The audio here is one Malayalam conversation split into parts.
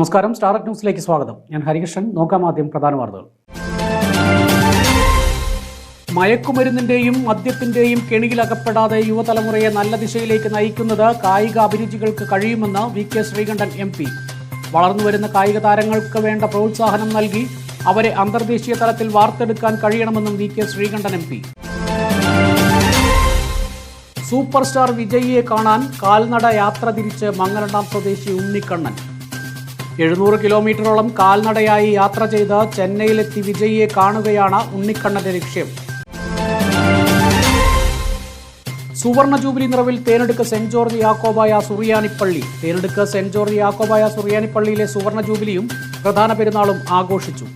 നമസ്കാരം. സ്റ്റാർ ന്യൂസിലേക്ക് സ്വാഗതം. ഞാൻ ഹരികൃഷ്ണൻ. നോക്കാം ആദ്യം പ്രധാന വാർത്തകൾ. മയക്കുമരുന്നിന്റെയും മദ്യത്തിന്റെയും കെണിയിലകപ്പെടാതെ യുവതലമുറയെ നല്ല ദിശയിലേക്ക് നയിക്കുന്നത് കായിക അഭിരുചികൾക്ക് കഴിയുമെന്ന് V K Sreekandan M P. വളർന്നുവരുന്ന കായിക താരങ്ങൾക്ക് വേണ്ട പ്രോത്സാഹനം നൽകി അവരെ അന്തർദേശീയ തലത്തിൽ വാർത്തെടുക്കാൻ കഴിയണമെന്നും V K Sreekandan M P. Super star വിജയിയെ കാണാൻ കാൽനട യാത്ര തിരിച്ച് മംഗലണ്ടാം സ്വദേശി ഉണ്ണിക്കണ്ണൻ. എഴുന്നൂറ് കിലോമീറ്ററോളം കാൽനടയായി യാത്ര ചെയ്ത് ചെന്നൈയിലെത്തി വിജയിയെ കാണുകയാണ് ഉണ്ണിക്കണ്ണന്റെ ലക്ഷ്യം. സുവർണ ജൂബിലി നിറവിൽ തേനെടുക്ക് സെന്റ് ജോർജ് യാക്കോബായ സുറിയാനിപ്പള്ളി. തേനെടുക്ക് സെന്റ് ജോർജ് യാക്കോബായ സുറിയാനിപ്പള്ളിയിലെ സുവർണ ജൂബിലിയും പ്രധാന പെരുന്നാളും ആഘോഷിച്ചു.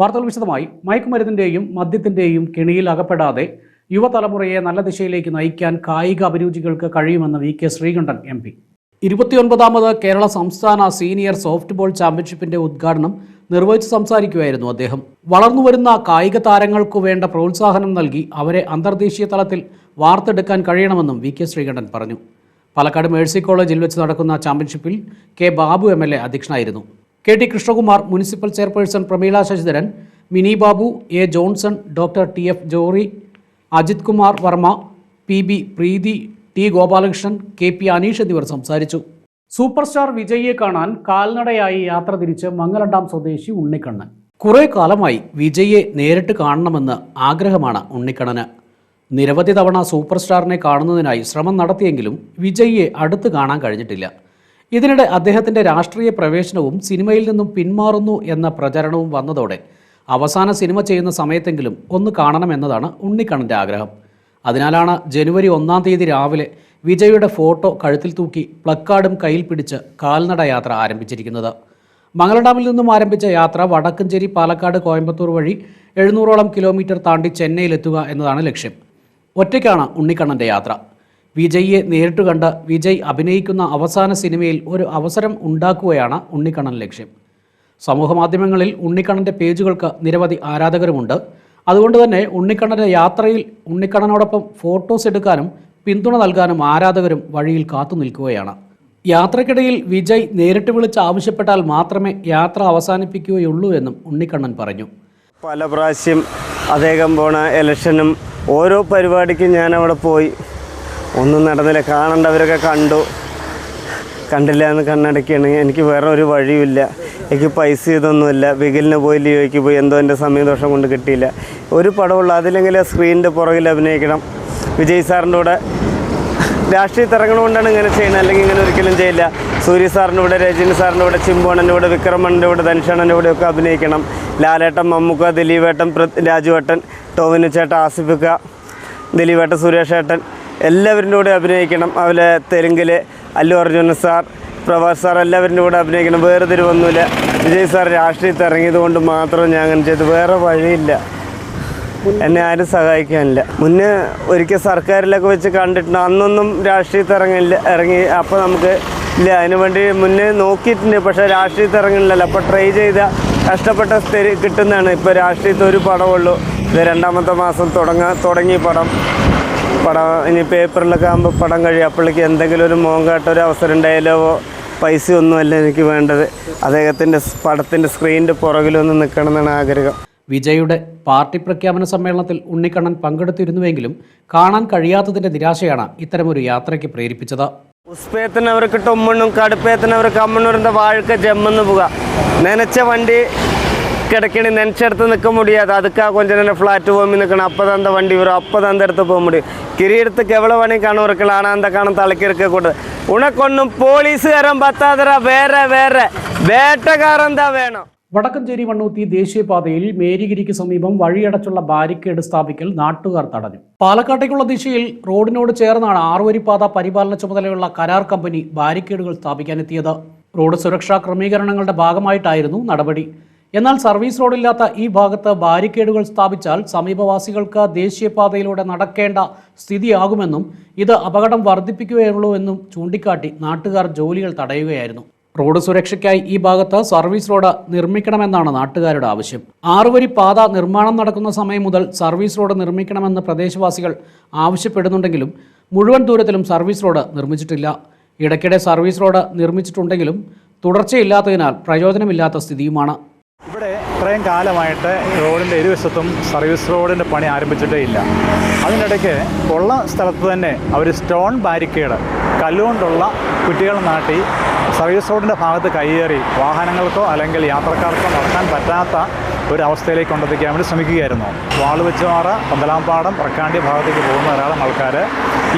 വാർത്തകൾ വിശദമായി. മയക്കുമരുന്നിന്റെയും മദ്യത്തിന്റെയും കെണിയിൽ അകപ്പെടാതെ യുവതലമുറയെ നല്ല ദിശയിലേക്ക് നയിക്കാൻ കായിക അഭിരുചികൾക്ക് കഴിയുമെന്ന് വി കെ ശ്രീകണ്ഠൻ എം ഇരുപത്തിയൊൻപതാമത് കേരള സംസ്ഥാന സീനിയർ സോഫ്റ്റ് ബോൾ ചാമ്പ്യൻഷിപ്പിന്റെ ഉദ്ഘാടനം നിർവഹിച്ച് സംസാരിക്കുകയായിരുന്നു അദ്ദേഹം. വളർന്നുവരുന്ന കായിക താരങ്ങൾക്കു വേണ്ട പ്രോത്സാഹനം നൽകി അവരെ അന്തർദേശീയ തലത്തിൽ വാർത്തെടുക്കാൻ കഴിയണമെന്നും വി കെ ശ്രീകണ്ഠൻ പറഞ്ഞു. പാലക്കാട് മേഴ്സി കോളേജിൽ വെച്ച് നടക്കുന്ന ചാമ്പ്യൻഷിപ്പിൽ K Babu M L A അധ്യക്ഷനായിരുന്നു. K T Krishnakumar municipal chairperson Prameela Sasidharan Mini Babu A Johnson doctor T F Jori Ajith Kumar Varma P B Preethi T Gopalakrishnan K P Aneesh എന്നിവർ സംസാരിച്ചു. സൂപ്പർ സ്റ്റാർ വിജയിയെ കാണാൻ കാൽനടയായി യാത്ര തിരിച്ച് മംഗലണ്ടാം സ്വദേശി ഉണ്ണിക്കണ്ണൻ. കുറേ കാലമായി വിജയിയെ നേരിട്ട് കാണണമെന്ന് ആഗ്രഹമാണ് ഉണ്ണിക്കണ്ണന്. നിരവധി തവണ സൂപ്പർ സ്റ്റാറിനെ കാണുന്നതിനായി ശ്രമം നടത്തിയെങ്കിലും വിജയിയെ അടുത്ത് കാണാൻ കഴിഞ്ഞിട്ടില്ല. ഇതിനിടെ അദ്ദേഹത്തിന്റെ രാഷ്ട്രീയ പ്രവേശനവും സിനിമയിൽ നിന്നും പിന്മാറുന്നു എന്ന പ്രചരണവും വന്നതോടെ അവസാന സിനിമ ചെയ്യുന്ന സമയത്തെങ്കിലും ഒന്ന് കാണണമെന്നതാണ് ഉണ്ണിക്കണ്ണന്റെ ആഗ്രഹം. അതിനാലാണ് ജനുവരി ഒന്നാം തീയതി രാവിലെ വിജയുടെ ഫോട്ടോ കഴുത്തിൽ തൂക്കി പ്ലക്കാർഡും കയ്യിൽ പിടിച്ച് കാൽനട യാത്ര ആരംഭിച്ചിരിക്കുന്നത്. മംഗലഡാമിൽ നിന്നും ആരംഭിച്ച യാത്ര വടക്കഞ്ചേരി പാലക്കാട് കോയമ്പത്തൂർ വഴി എഴുന്നൂറോളം കിലോമീറ്റർ താണ്ടി ചെന്നൈയിലെത്തുക എന്നതാണ് ലക്ഷ്യം. ഒറ്റയ്ക്കാണ് ഉണ്ണിക്കണ്ണന്റെ യാത്ര. വിജയിയെ നേരിട്ട് കണ്ട് വിജയ് അഭിനയിക്കുന്ന അവസാന സിനിമയിൽ ഒരു അവസരം ഉണ്ടാക്കുകയാണ് ഉണ്ണിക്കണ്ണൻ ലക്ഷ്യം. സമൂഹമാധ്യമങ്ങളിൽ ഉണ്ണിക്കണ്ണന്റെ പേജുകൾക്ക് നിരവധി ആരാധകരുമുണ്ട്. അതുകൊണ്ട് തന്നെ ഉണ്ണിക്കണ്ണന്റെ യാത്രയിൽ ഉണ്ണിക്കണ്ണനോടൊപ്പം ഫോട്ടോസ് എടുക്കാനും പിന്തുണ നൽകാനും ആരാധകരും വഴിയിൽ കാത്തു നിൽക്കുകയാണ്. യാത്രക്കിടയിൽ വിജയ് നേരിട്ട് വിളിച്ച് ആവശ്യപ്പെട്ടാൽ മാത്രമേ യാത്ര അവസാനിപ്പിക്കുകയുള്ളൂ എന്നും ഉണ്ണിക്കണ്ണൻ പറഞ്ഞു. പല പ്രാവശ്യം അദ്ദേഹം പോണ ഇലക്ഷനും ഓരോ പരിപാടിക്കും ഞാൻ അവിടെ പോയി. ഒന്നും നടന്നില്ല. കാണേണ്ടവരൊക്കെ കണ്ടു. കണ്ടില്ല എന്ന് കണ്ണടക്കുകയാണ് എനിക്ക് വേറെ ഒരു വഴിയുമില്ല. എനിക്ക് പൈസ ഇതൊന്നുമില്ല. വികലിന് പോയി ലിയോയ്ക്ക് പോയി എന്തോ എന്റെ സമയദോഷം കൊണ്ട് കിട്ടിയില്ല. ഒരു പടമുള്ള അതിലെങ്കിൽ സ്ക്രീനിന്റെ പുറകിൽ അഭിനയിക്കണം. വിജയ് സാറിന്റെ കൂടെ രാഷ്ട്രീയത്തിൽ ഇറങ്ങണമുകൊണ്ടാണ് ഇങ്ങനെ ചെയ്യുന്നത്. അല്ലെങ്കിൽ ഇങ്ങനെ ഒരിക്കലും ചെയ്യില്ല. സൂര്യ സാറിന്റെ കൂടെ രജനി സാറിന്റെ കൂടെ ചിമ്പോണന്റെ കൂടെ വിക്രമന്റെ കൂടെ ധനുഷണന്റെ കൂടെ ഒക്കെ അഭിനയിക്കണം. ലാലേട്ടൻ മമ്മൂക്ക ദിലീപേട്ടൻ രാജുവേട്ടൻ ടോവിനു ചേട്ടൻ ആസിഫിക്ക ദിലീപേട്ടൻ സുരേഷ് ഏട്ടൻ എല്ലാവരുടെ കൂടെ അഭിനയിക്കണം. അതുപോലെ തെലുങ്കിൽ അല്ലു അർജുന സാർ പ്രഭാസ് സാർ എല്ലാവരുടെ കൂടെ അഭിനയിക്കണം. വേറെ തിരുവൊന്നുമില്ല വിജയ് സാർ രാഷ്ട്രീയത്തിൽ ഇറങ്ങിയത് കൊണ്ട് മാത്രം ഞാൻ അങ്ങനെ ചെയ്തു. വേറെ വഴിയില്ല. എന്നെ ആരും സഹായിക്കാനില്ല. മുന്നേ ഒരിക്കൽ സർക്കാരിലൊക്കെ വെച്ച് കണ്ടിട്ടുണ്ട്. അന്നൊന്നും രാഷ്ട്രീയത്തിൽ ഇറങ്ങില്ല. ഇറങ്ങി അപ്പോൾ നമുക്ക് ഇല്ല. അതിനു വേണ്ടി മുന്നേ നോക്കിയിട്ടുണ്ട്. പക്ഷേ രാഷ്ട്രീയത്തിൽ ഇറങ്ങണില്ലല്ലോ അപ്പോൾ ട്രൈ ചെയ്ത കഷ്ടപ്പെട്ട സ്ഥിതി കിട്ടുന്നതാണ്. ഇപ്പോൾ രാഷ്ട്രീയത്തിൽ ഒരു പടമുള്ളൂ ഇത് രണ്ടാമത്തെ മാസം തുടങ്ങാൻ തുടങ്ങി പടം. പടം ഇനി പേപ്പറിലൊക്കെ ആകുമ്പോൾ പടം കഴിയും. അപ്പോഴേക്ക് എന്തെങ്കിലും ഒരു മോങ്കാട്ട ഒരു അവസരം ഉണ്ടായാലോ പൈസ ഒന്നുമല്ല എനിക്ക് വേണ്ടത്. അദ്ദേഹത്തിന്റെ പടത്തിന്റെ സ്ക്രീനിന്റെ പുറകിലൊന്ന് നിൽക്കണം എന്നാണ് ആഗ്രഹം. വിജയുടെ പാർട്ടി പ്രഖ്യാപന സമ്മേളനത്തിൽ ഉണ്ണിക്കണ്ണൻ പങ്കെടുത്തിരുന്നുവെങ്കിലും കാണാൻ കഴിയാത്തതിന്റെ നിരാശയാണ് ഇത്തരമൊരു യാത്രയ്ക്ക് പ്രേരിപ്പിച്ചത്. ഉസ്പേത്തിനവർക്ക് ടൊമ്മണ്ണും കടുപ്പേത്തിനവർക്ക് അമ്മണ്ണൂരിന്റെ വാഴക്ക ജമ്മെന്ന് പോകുക നനച്ച വണ്ടി ഇടയ്ക്കിന് നെനച്ചെടുത്ത് നിൽക്ക മുടിയാതെ അതുക്കാ കൊഞ്ചനെ ഫ്ലാറ്റ് പോകുമ്പോൾ നിൽക്കണം. അപ്പം തന്ത വണ്ടി വരും. അപ്പം തന്ത എടുത്ത് പോകാൻ മുടി. കിരിയെടുത്തക്ക് എവ്വളെ പണി കാണും ഉറക്കലാണ് എന്തൊക്കെയാണ് തളക്കിറക്കെ കൂട്ടത്. ഉണക്കൊന്നും പോലീസുകാരൻ പത്താതര. വേറെ വേറെ. വേട്ടക്കാർ എന്താ വേണം? വടക്കഞ്ചേരി വണ്ണൂത്തി ദേശീയപാതയിൽ മേരിഗിരിക്ക് സമീപം വഴിയടച്ചുള്ള ബാരിക്കേഡ് സ്ഥാപിക്കൽ നാട്ടുകാർ തടഞ്ഞു. പാലക്കാട്ടേക്കുള്ള ദിശയിൽ റോഡിനോട് ചേർന്നാണ് ആറുവരിപ്പാത പരിപാലന ചുമതലയുള്ള കരാർ കമ്പനി ബാരിക്കേഡുകൾ സ്ഥാപിക്കാനെത്തിയത്. റോഡ് സുരക്ഷാ ക്രമീകരണങ്ങളുടെ ഭാഗമായിട്ടായിരുന്നു നടപടി. എന്നാൽ സർവീസ് റോഡില്ലാത്ത ഈ ഭാഗത്ത് ബാരിക്കേഡുകൾ സ്ഥാപിച്ചാൽ സമീപവാസികൾക്ക് ദേശീയപാതയിലൂടെ നടക്കേണ്ട സ്ഥിതിയാകുമെന്നും ഇത് അപകടം വർദ്ധിപ്പിക്കുകയുള്ളൂ എന്നും ചൂണ്ടിക്കാട്ടി നാട്ടുകാർ ജോലികൾ തടയുകയായിരുന്നു. റോഡ് സുരക്ഷയ്ക്കായി ഈ ഭാഗത്ത് സർവീസ് റോഡ് നിർമ്മിക്കണമെന്നാണ് നാട്ടുകാരുടെ ആവശ്യം. ആറുവരി പാത നിർമ്മാണം നടക്കുന്ന സമയം മുതൽ സർവീസ് റോഡ് നിർമ്മിക്കണമെന്ന് പ്രദേശവാസികൾ ആവശ്യപ്പെടുന്നുണ്ടെങ്കിലും മുഴുവൻ ദൂരത്തിലും സർവീസ് റോഡ് നിർമ്മിച്ചിട്ടില്ല. ഇടയ്ക്കിടെ സർവീസ് റോഡ് നിർമ്മിച്ചിട്ടുണ്ടെങ്കിലും തുടർച്ചയില്ലാത്തതിനാൽ പ്രയോജനമില്ലാത്ത സ്ഥിതിയുമാണ്. ഇവിടെ ഇത്രയും കാലമായിട്ട് റോഡിന്റെ ഇരുവശത്തും സർവീസ് റോഡിന്റെ പണി ആരംഭിച്ചിട്ടേ ഇല്ല. അതിനിടയ്ക്ക് ഉള്ള സ്ഥലത്ത് തന്നെ അവർ സ്റ്റോൺ ബാരിക്കേഡ് കല്ലുകൊണ്ടുള്ള കുറ്റികൾ നാട്ടി സർവീസ് റോഡിന്റെ ഭാഗത്ത് കയ്യേറി വാഹനങ്ങൾക്കോ അല്ലെങ്കിൽ യാത്രക്കാർക്കോ നടക്കാൻ പറ്റാത്ത ഒരു അവസ്ഥയിലേക്ക് കൊണ്ടെത്തിക്കാൻ വേണ്ടി ശ്രമിക്കുകയായിരുന്നു. വാളുവെച്ചുമാറ പന്തലാംപാടം പ്രക്കാണ്ടി ഭാഗത്തേക്ക് പോകുന്ന ധാരാളം ആൾക്കാർ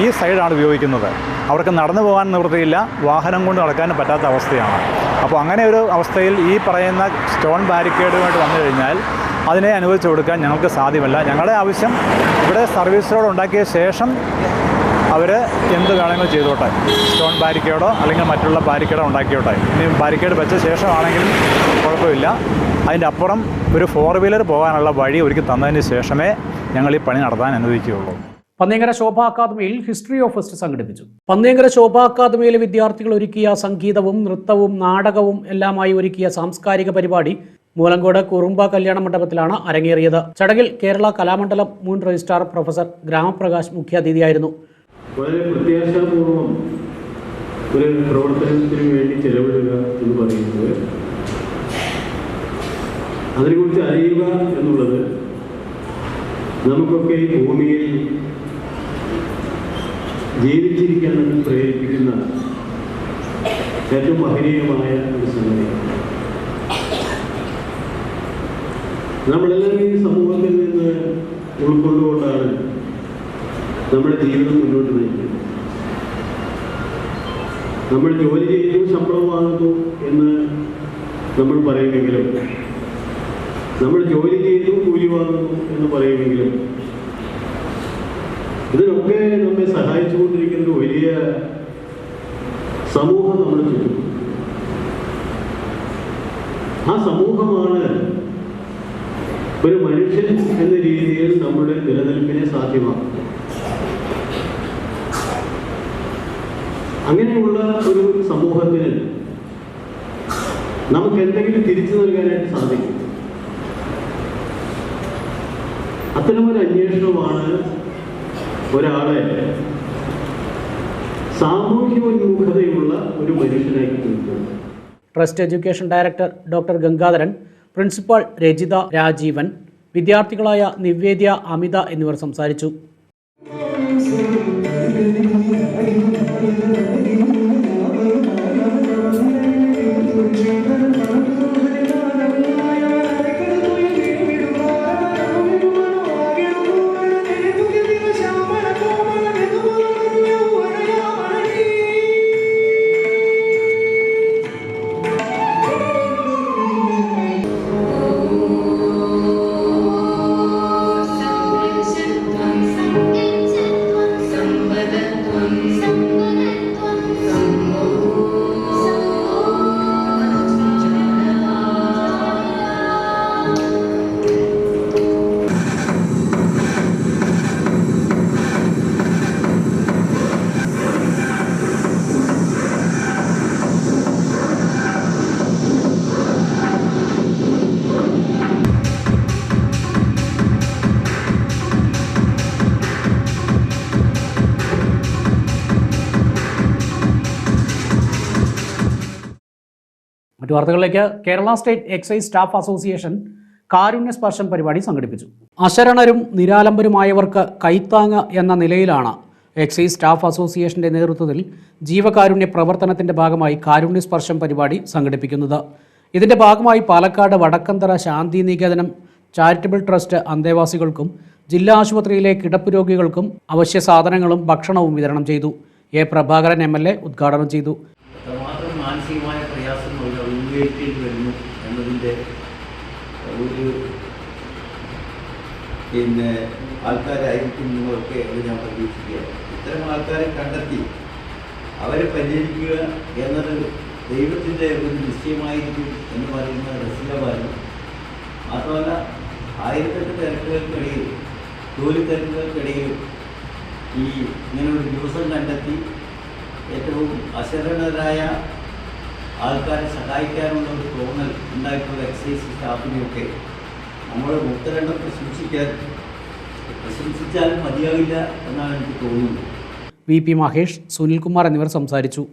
ഈ സൈഡാണ് ഉപയോഗിക്കുന്നത്. അവർക്ക് നടന്നു പോകാൻ നിവൃത്തിയില്ല വാഹനം കൊണ്ട് നടക്കാനും പറ്റാത്ത അവസ്ഥയാണ്. അപ്പോൾ അങ്ങനെ ഒരു അവസ്ഥയിൽ ഈ പറയുന്ന സ്റ്റോൺ ബാരിക്കേഡുമായിട്ട് വന്നു കഴിഞ്ഞാൽ അതിനെ അനുവദിച്ചു കൊടുക്കാൻ ഞങ്ങൾക്ക് സാധ്യമല്ല. ഞങ്ങളുടെ ആവശ്യം ഇവിടെ സർവീസ് റോഡ് ഉണ്ടാക്കിയ ശേഷം അവർ എന്ത് വേണമെങ്കിലും ചെയ്തോട്ടെ? സ്റ്റോൺ ബാരിക്കേഡോ അല്ലെങ്കിൽ മറ്റുള്ള ബാരിക്കേഡോ ഉണ്ടാക്കിയോട്ടെ? ഇനി ബാരിക്കേഡ് വെച്ച ശേഷമാണെങ്കിലും കുഴപ്പമില്ല. അതിന്റെ അപ്പുറം ഒരു ഫോർ വീലർ പോകാനുള്ള വഴി ഒരുക്കി തന്നതിന് ശേഷമേ ഞങ്ങൾ ഈ പണി നടത്താൻ അനുവദിക്കുകയുള്ളൂ. പന്നിയങ്കര ശോഭ അക്കാദമിയിൽ ഹിസ്റ്ററി ഓഫ് ഫസ്റ്റ് സംഘടിപ്പിച്ചു. പന്നിയങ്കര ശോഭ അക്കാദമിയിലെ വിദ്യാർത്ഥികൾ ഒരുക്കിയ സംഗീതവും നൃത്തവും നാടകവും എല്ലാമായി ഒരുക്കിയ സാംസ്കാരിക പരിപാടി മൂലങ്കോട് കുറുമ്പ കല്യാണ മണ്ഡപത്തിലാണ് അരങ്ങേറിയത്. ചടങ്ങിൽ കേരള കലാമണ്ഡലം മുൻ രജിസ്ട്രാർ പ്രൊഫസർ ഗ്രാമപ്രകാശ് മുഖ്യാതിഥിയായിരുന്നു. വളരെ ഒരു വേണ്ടി അതിനെക്കുറിച്ച് അറിയുക എന്നുള്ളത് നമുക്കൊക്കെ ഈ ഭൂമിയിൽ ജീവിച്ചിരിക്കാൻ നമ്മൾ പ്രേരിപ്പിക്കുന്ന ഏറ്റവും മഹനീയമായ ഒരു സംഗതിയാണ് നമ്മളെല്ലാം ഈ സമൂഹത്തിൽ നിന്ന് ഉൾക്കൊണ്ടുകൊണ്ടാണ് നമ്മുടെ ജീവിതം മുന്നോട്ട് നയിക്കുന്നത്. നമ്മൾ ജോലി ചെയ്തു ശമ്പളം വാങ്ങുന്നു എന്ന് നമ്മൾ പറയുമെങ്കിലും നമ്മൾ ജോലി ചെയ്തു കൂലി വാങ്ങുന്നു എന്ന് പറയുമെങ്കിലും ഇതിനൊക്കെ നമ്മെ സഹായിച്ചുകൊണ്ടിരിക്കുന്ന വലിയ സമൂഹം നമ്മുടെ ചുറ്റും. ആ സമൂഹമാണ് ഒരു മനുഷ്യൻ എന്ന രീതിയിൽ നമ്മുടെ നിലനിൽപ്പിനെ സാധ്യമാക്കുന്നത്. അങ്ങനെയുള്ള ഒരു സമൂഹത്തിന് നമുക്ക് എന്തെങ്കിലും തിരിച്ചു നൽകാനായിട്ട് സാധിക്കും. അത്തരമൊരു അന്വേഷണമാണ് ഒരാളെ സാമൂഹ്യോന്മുഖതയുള്ള ഒരു മനുഷ്യനായിരിക്കും trust education director doctor Gangadharan principal Rajitha Rajeevan വിദ്യാർത്ഥികളായ Nivedya Amitha എന്നിവർ സംസാരിച്ചു. മറ്റു വാർത്തകളിലേക്ക് Kerala state excise staff association Karunya സ്പർശം പരിപാടി സംഘടിപ്പിച്ചു. അശരണരും നിരാലംബരുമായവർക്ക് കൈത്താങ്ങ് എന്ന നിലയിലാണ് എക്സൈസ് സ്റ്റാഫ് അസോസിയേഷന്റെ നേതൃത്വത്തിൽ ജീവകാരുണ്യ പ്രവർത്തനത്തിന്റെ ഭാഗമായി കാരുണ്യ സ്പർശം പരിപാടി സംഘടിപ്പിക്കുന്നത്. ഇതിന്റെ ഭാഗമായി പാലക്കാട് വടക്കന്തറ ശാന്തി നികേതനം ചാരിറ്റബിൾ ട്രസ്റ്റ് അന്തേവാസികൾക്കും ജില്ലാ ആശുപത്രിയിലെ കിടപ്പ് രോഗികൾക്കും അവശ്യ സാധനങ്ങളും ഭക്ഷണവും വിതരണം ചെയ്തു. എ പ്രഭാകരൻ എം ഉദ്ഘാടനം ചെയ്തു. അഭിമുഖീകരിക്കേണ്ടി വരുന്നു എന്നതിന്റെ ഒരു പിന്നെ ആൾക്കാരായിരിക്കും നിങ്ങളൊക്കെ അത് ഞാൻ പ്രതീക്ഷിക്കുകയാണ്. ഇത്തരം ആൾക്കാരെ കണ്ടെത്തി അവരെ പരിചരിക്കുക എന്നത് ദൈവത്തിന്റെ ഒരു നിശ്ചയമായിരിക്കും എന്ന് പറയുന്ന രസികമായിരുന്നു മാത്രമല്ല ആയിരത്തെട്ട് തിരക്കുകൾക്കിടയിൽ ജോലി തിരക്കുകൾക്കിടയിൽ ഈ ഇങ്ങനെ ഒരു ദിവസം കണ്ടെത്തി ഏറ്റവും അശരണരായ ആൾക്കാരെ സഹായിക്കാനുള്ള ഒരു തോന്നൽ ഉണ്ടായിട്ടുള്ള എക്സൈസ് സ്റ്റാഫിനെയൊക്കെ നമ്മൾ മുത്തരണ്ടം പ്രശംസിക്കാൻ പ്രശംസിച്ചാലും മതിയാവില്ല എന്നാണ് എനിക്ക് തോന്നുന്നത്. വി പി മഹേഷ് സുനിൽകുമാർ എന്നിവർ സംസാരിച്ചു.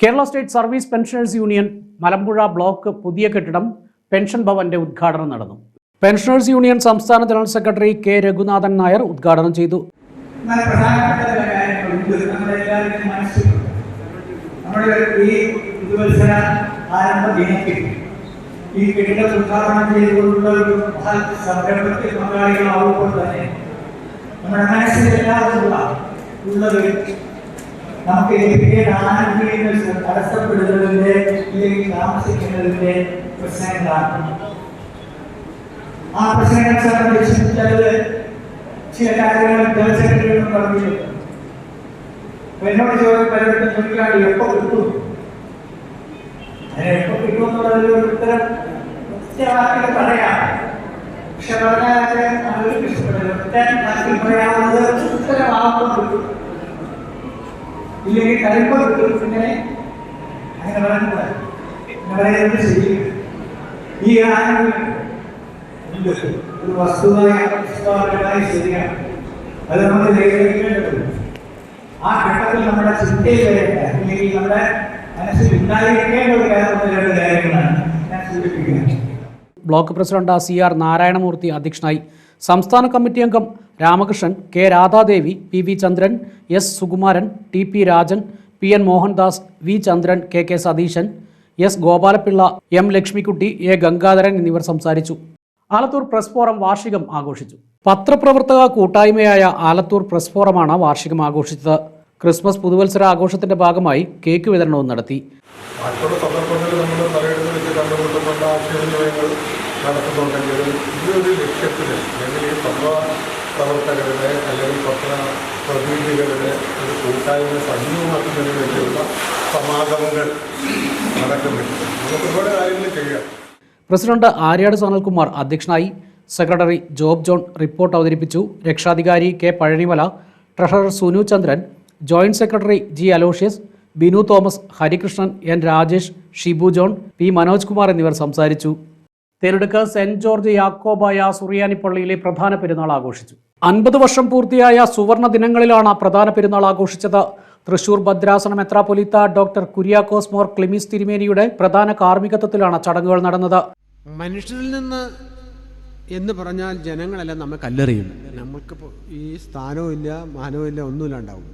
Kerala state service pensioners union Malampuzha block പുതിയ കെട്ടിടം പെൻഷൻ ഭവന്റെ ഉദ്ഘാടനം നടന്നു. പെൻഷനേഴ്സ് യൂണിയൻ സംസ്ഥാന general secretary K Raghunathan Nair ഉദ്ഘാടനം ചെയ്തു. നമ്മുടെ ഈ പുതുവത്സര ആരംഭ ദിനത്തിൽ ഈ കെട്ടിടം ഉദ്ഘാടനം ചെയ്തുകൊണ്ടുള്ള ഒരു മഹൽ സംരംഭത്തിൽ പങ്കാളികളാവുമ്പോൾ തന്നെ നമ്മുടെ മനസ്സിൽ എല്ലാവരുമുള്ള ഉള്ളത് നമുക്ക് ലഭിക്കേണ്ട ആനുകൂല്യങ്ങൾ തടസ്സപ്പെടുന്നതിന്റെ അല്ലെങ്കിൽ താമസിക്കുന്നതിന്റെ പ്രശ്നങ്ങളാണ് ആ പ്രശ്നങ്ങളെ സംബന്ധിച്ച് ചിലത് ചില കാര്യങ്ങൾ ജനറൽ സെക്രട്ടറിയോടും പറഞ്ഞിട്ടുണ്ട് അപ്പൊ എന്നോട് ചോദിക്കും പലയിടത്തും ചോദിക്കാണ്ട് എപ്പോ കിട്ടും അങ്ങനെ എപ്പോ കിട്ടുമെന്നുള്ളത് ഒരു ഉത്തരം ഒറ്റവാക്കിൽ പറയാം. പക്ഷെ പറഞ്ഞാൽ അത് ആളുകൾക്ക് ഇഷ്ടപ്പെടില്ല ഒറ്റ വാക്കിൽ പറയാവുന്നത് ഉത്തരമാകുമ്പോൾ കിട്ടും. ഇല്ലെങ്കിൽ കഴിയുമ്പോൾ കിട്ടും. ഇങ്ങനെ അങ്ങനെ പറയുന്നത് പറയുന്നത് ശരിയാണ് ഈ ആരെങ്കിലും ഒരു വസ്തുതാപരമായി ശരിയാണ്. അത് നമ്മൾ നിരീക്ഷിക്കേണ്ടതുണ്ട് ആ ഘട്ടത്തിൽ നമ്മുടെ ചിന്തയിൽ ഞാൻ block president C R Narayanamoorthy അധ്യക്ഷനായി സംസ്ഥാന കമ്മിറ്റി അംഗം Ramakrishnan K Radhadevi P V Chandran S Sukumaran T P Rajan P N Mohandas V Chandran K K Satheesan S Gopalapillai M Lakshmikutty A Gangadharan എന്നിവർ സംസാരിച്ചു. ആലത്തൂർ പ്രസ് ഫോറം വാർഷികം ആഘോഷിച്ചു. പത്രപ്രവർത്തക കൂട്ടായ്മയായ ആലത്തൂർ പ്രസ് ഫോറമാണ് വാർഷികം ആഘോഷിച്ചത്. ക്രിസ്മസ് പുതുവത്സര ആഘോഷത്തിന്റെ ഭാഗമായി കേക്ക് വിതരണവും നടത്തി. മറ്റുള്ള സന്ദർഭങ്ങളിൽ നമ്മൾ പലയിടത്തും വെച്ച് കണ്ടുമുട്ടുന്നുണ്ട് ആശയവിനിമയങ്ങൾ നടത്തുന്നുണ്ടെങ്കിലും ഈ ഒരു ലക്ഷ്യത്തിൽ അല്ലെങ്കിൽ ഈ പത്ര പ്രവർത്തകരുടെ അല്ലെങ്കിൽ പത്ര പ്രതിനിധികളുടെ ഒരു കൂട്ടായ്മ സജീവമാക്കുന്നതിന് വേണ്ടിയുള്ള സമാഗമങ്ങൾ നടക്കുന്നുണ്ട്. നമുക്ക് ഒരുപാട് കാര്യങ്ങൾ ചെയ്യാം. പ്രസിഡന്റ് ആര്യാട് സോനൽകുമാർ അധ്യക്ഷനായി സെക്രട്ടറി ജോബ് ജോൺ റിപ്പോർട്ട് അവതരിപ്പിച്ചു. രക്ഷാധികാരി K Pazhanimala treasurer Sunu Chandran joint secretary G Aloysius Binu Thomas Harikrishnan N Rajesh Shibu John P Manoj Kumar എന്നിവർ സംസാരിച്ചു. തെരുടുക്ക് സെന്റ് ജോർജ് യാക്കോബായ സുറിയാനി പള്ളിയിലെ പ്രധാന പെരുന്നാൾ ആഘോഷിച്ചു. അൻപത് വർഷം പൂർത്തിയായ സുവർണ ദിനങ്ങളിലാണ് പ്രധാന പെരുന്നാൾ ആഘോഷിച്ചത്. തൃശൂർ ഭദ്രാസന മെത്രാപൊലിത്ത ഡോക്ടർ കുര്യാക്കോസ് മോർ ക്ലിമിസ് തിരുമേനിയുടെ പ്രധാന കാർമ്മികത്വത്തിലാണ് ചടങ്ങുകൾ നടന്നത്. മനുഷ്യരിൽ നിന്ന് എന്ന് പറഞ്ഞാൽ ജനങ്ങളെല്ലാം നമ്മൾ കല്ലെറിയും. നമ്മൾക്ക് ഈ സ്ഥാനവും ഇല്ല മാനവും ഇല്ല ഒന്നുമില്ല ഉണ്ടാവും.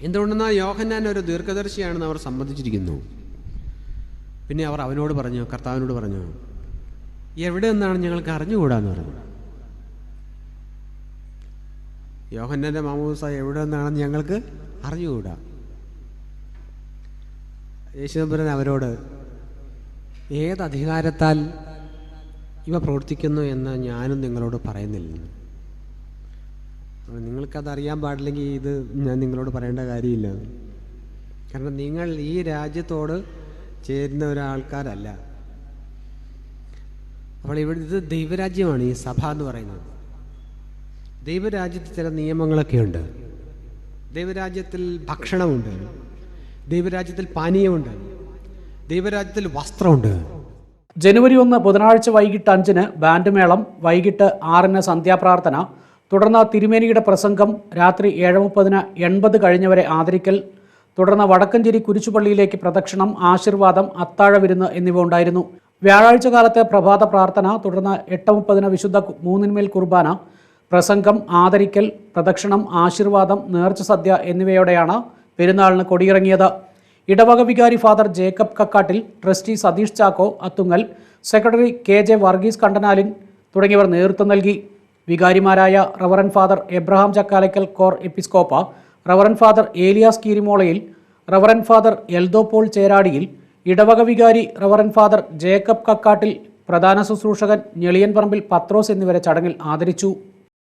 എന്തുകൊണ്ടെന്നാൽ യോഹന്നാൻ ഒരു ദീർഘദർശിയാണെന്ന് അവർ സമ്മതിച്ചിരിക്കുന്നു. പിന്നെ അവർ അവനോട് പറഞ്ഞു കർത്താവിനോട് പറഞ്ഞു എവിടെ നിന്നാണ് ഞങ്ങൾക്ക് അറിഞ്ഞുകൂടാന്ന് പറഞ്ഞു? യോഹന്നാന്റെ മാമൂസ എവിടെ നിന്നാണെന്ന് ഞങ്ങൾക്ക് അറിഞ്ഞുകൂടാ? യേശുദമ്പുരൻ അവരോട് ഏത് അധികാരത്താൽ ഇവ പ്രവർത്തിക്കുന്നു എന്ന് ഞാനും നിങ്ങളോട് പറയുന്നില്ല. നിങ്ങൾക്കത് അറിയാൻ പാടില്ലെങ്കിൽ ഇത് ഞാൻ നിങ്ങളോട് പറയേണ്ട കാര്യമില്ല. കാരണം നിങ്ങൾ ഈ രാജ്യത്തോട് ചേരുന്ന ഒരാൾക്കാരല്ല. അപ്പോൾ ഇവിടെ ഇത് ദൈവരാജ്യമാണ് ഈ സഭ എന്ന് പറയുന്നത്. ദൈവരാജ്യത്തിൽ ചില നിയമങ്ങളൊക്കെ ഉണ്ട്. ദൈവരാജ്യത്തിൽ ഭക്ഷണമുണ്ട്. ദൈവരാജ്യത്തിൽ പാനീയമുണ്ട്. ദൈവരാജ്യത്തിൽ വസ്ത്രമുണ്ട്. ജനുവരി ഒന്ന് ബുധനാഴ്ച വൈകിട്ട് അഞ്ചിന് ബാൻഡ് മേളം വൈകിട്ട് ആറിന് സന്ധ്യാപ്രാർത്ഥന തുടർന്ന് തിരുമേനിയുടെ പ്രസംഗം രാത്രി ഏഴ് മുപ്പതിന് എൺപത് കഴിഞ്ഞവരെ ആദരിക്കൽ തുടർന്ന് വടക്കഞ്ചേരി കുരിശുപള്ളിയിലേക്ക് പ്രദക്ഷിണം ആശീർവാദം അത്താഴ വിരുന്ന് എന്നിവ ഉണ്ടായിരുന്നു. വ്യാഴാഴ്ച കാലത്തെ പ്രഭാത പ്രാർത്ഥന തുടർന്ന് എട്ട് മുപ്പതിന് വിശുദ്ധ മൂന്നിന്മേൽ കുർബാന പ്രസംഗം ആദരിക്കൽ പ്രദക്ഷിണം ആശീർവാദം നേർച്ച സദ്യ എന്നിവയോടെയാണ് പെരുന്നാളിന് കൊടിയിറങ്ങിയത്. ഇടവക വികാരി father Jacob Kakkattil trustee Sathish Chacko Athungal secretary K J Varghese Kandanalil തുടങ്ങിയവർ നേതൃത്വം നൽകി. വികാരിമാരായ reverend father Abraham Chakkalakkal cor episcopa reverend father Elias Keerimolayil reverend father Eldhopaul Cheradiyil ഇടവക വികാരി റവറൻ ഫാദർ ജേക്കബ് കക്കാട്ടിൽ പ്രധാന ശുശ്രൂഷകൻ ഞെളിയൻ പറമ്പിൽ പത്രോസ് എന്നിവരെ ചടങ്ങിൽ ആദരിച്ചു.